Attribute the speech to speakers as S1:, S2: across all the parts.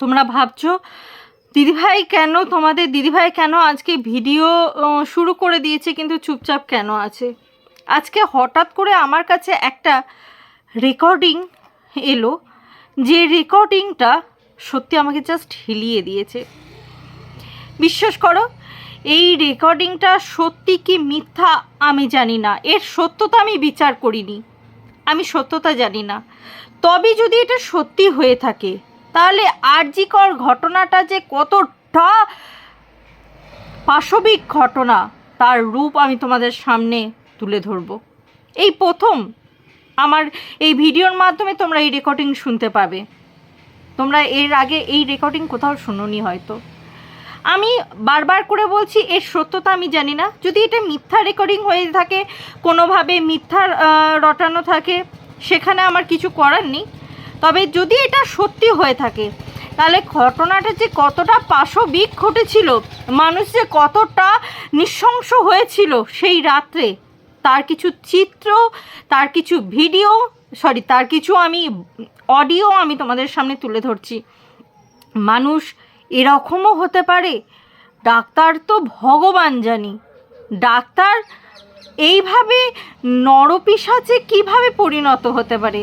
S1: তোমরা ভাবছ, দিদিভাই কেন, তোমাদের দিদিভাই কেন আজকে ভিডিও শুরু করে দিয়েছে, কিন্তু চুপচাপ কেন আছে? আজকে হঠাৎ করে আমার কাছে একটা রেকর্ডিং এলো, যে রেকর্ডিংটা সত্যি আমাকে জাস্ট হিলিয়ে দিয়েছে। বিশ্বাস করো, এই রেকর্ডিংটা সত্যি কি মিথ্যা আমি জানি না, এর সত্যতা আমি বিচার করিনি। আমি সত্যতা জানি না। তবে যদি এটা সত্যি হয়ে থাকে তাহলে আরজিকর ঘটনাটা যে কতটা পাশবিক ঘটনা, তার রূপ আমি তোমাদের সামনে তুলে ধরব। এই প্রথম, আমার এই ভিডিওর মাধ্যমে তোমরা এই রেকর্ডিং শুনতে পাবে। তোমরা এর আগে এই রেকর্ডিং কোথাও শুনোনি হয়তো। আমি বারবার করে বলছি, এর সত্যতা আমি জানি না। যদি এটা মিথ্যা রেকর্ডিং হয়ে থাকে, কোনোভাবে মিথ্যা রটানো থাকে, সেখানে আমার কিছু করার নেই। তবে যদি এটা সত্যি হয়ে থাকে, তাহলে ঘটনাটা যে কতটা পাশবিক ঘটেছিল, মানুষ যে কতটা নৃশংস হয়েছিল সেই রাত্রে, তার কিছু চিত্র, তার কিছু ভিডিও সরি তার কিছু আমি অডিও আমি তোমাদের সামনে তুলে ধরছি। মানুষ এরকমও হতে পারে, ডাক্তার তো ভগবান জানি। ডাক্তার এইভাবে নরপিসাচে কীভাবে পরিণত হতে পারে?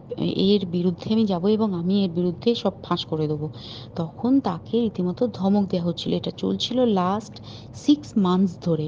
S2: এর বিরুদ্ধে আমি যাব এবং আমি এর বিরুদ্ধে সব ফাঁস করে দেবো। তখন তাকে রীতিমতো ধমক দেওয়া হচ্ছিল। এটা চলছিল লাস্ট সিক্স মান্থস ধরে।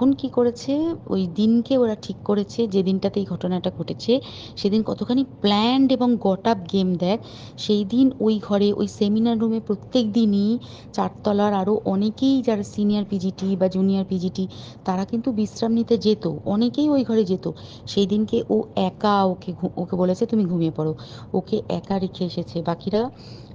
S2: তখন কি করেছে? ওই দিনকে ওরা ঠিক করেছে, যে দিনটাতে এই ঘটনাটা ঘটেছে, সেদিন কতখানি প্ল্যান্ড এবং গট আপ গেম দেখ সেই দিন ওই ঘরে, ওই সেমিনার রুমে প্রত্যেক দিনই চারতলার আরও অনেকেই যারা সিনিয়র পিজিটি বা জুনিয়র পিজিটি তারা কিন্তু বিশ্রাম নিতে যেত, অনেকেই ওই ঘরে যেত। সেই দিনকে ও একা ওকে ওকে বলেছে, তুমি ঘুমিয়ে পড়ো। ওকে একা রেখে এসেছে। বাকিরা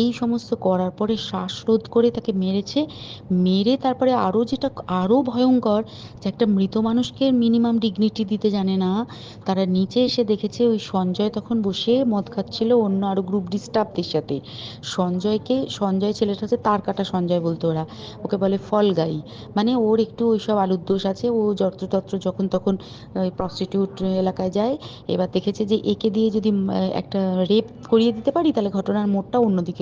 S2: এই সমস্ত করার পরে শ্বাসরোধ করে তাকে মেরেছে। মেরে তারপরে আরও যেটা আরও ভয়ঙ্কর যে একটা মৃত মানুষকে মিনিমাম ডিগনিটি দিতে জানে না। তারা নিচে এসে দেখেছে ওই সঞ্জয় তখন বসে মদ খাচ্ছিল অন্য আরও গ্রুপ ডিস্টার্বদের সাথে। সঞ্জয়কে, সঞ্জয় ছেলেটা হচ্ছে তার কাটা সঞ্জয় বলতো ওরা। ওকে বলে ফল গাই। মানে ওর একটু ওইসব আলুর দোষ আছে। ও যত্রতত্র যখন তখন প্রস্টিটিউট এলাকায় যায়, এবার দেখেছে যে একে দিয়ে যদি একটা রেপ করিয়ে দিতে পারি, তাহলে ঘটনার মোড়টা অন্যদিকে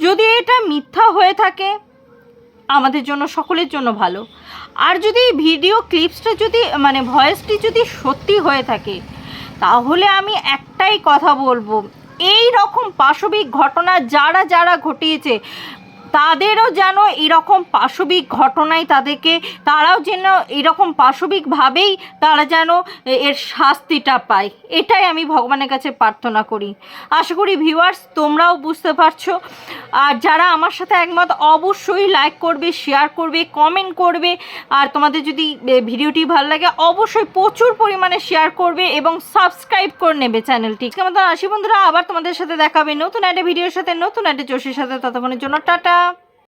S1: যদি এটা মিথ্যা হয়ে থাকে, আমাদের জন্য, সকলের জন্য ভালো। আর যদি ভিডিও ক্লিপসটা যদি মানে ভয়েসটি যদি সত্যি হয়ে থাকে, তাহলে আমি একটাই কথা বলব। এই রকম পাশবিক ঘটনা যারা যারা ঘটিয়েছে তাদেরও যেন এরকম পাশবিক ঘটনায় তাদেরকে, তারাও যেন এরকম পাশবিকভাবেই তারা যেন এর শাস্তিটা পায়। এটাই আমি ভগবানের কাছে প্রার্থনা করি। আশা করি ভিউয়ার্স তোমরাও বুঝতে পারছ। আর যারা আমার সাথে একমত, অবশ্যই লাইক করবে শেয়ার করবে কমেন্ট করবে। আর তোমাদের যদি ভিডিওটি ভালো লাগে, অবশ্যই প্রচুর পরিমাণে শেয়ার করবে এবং সাবস্ক্রাইব করে নেবে চ্যানেলটি কেমন আসি বন্ধুরা, আবার তোমাদের সাথে দেখাবে নতুন একটা ভিডিওর সাথে, নতুন একটা জোশের সাথে। ততক্ষণের জন্য টাটা!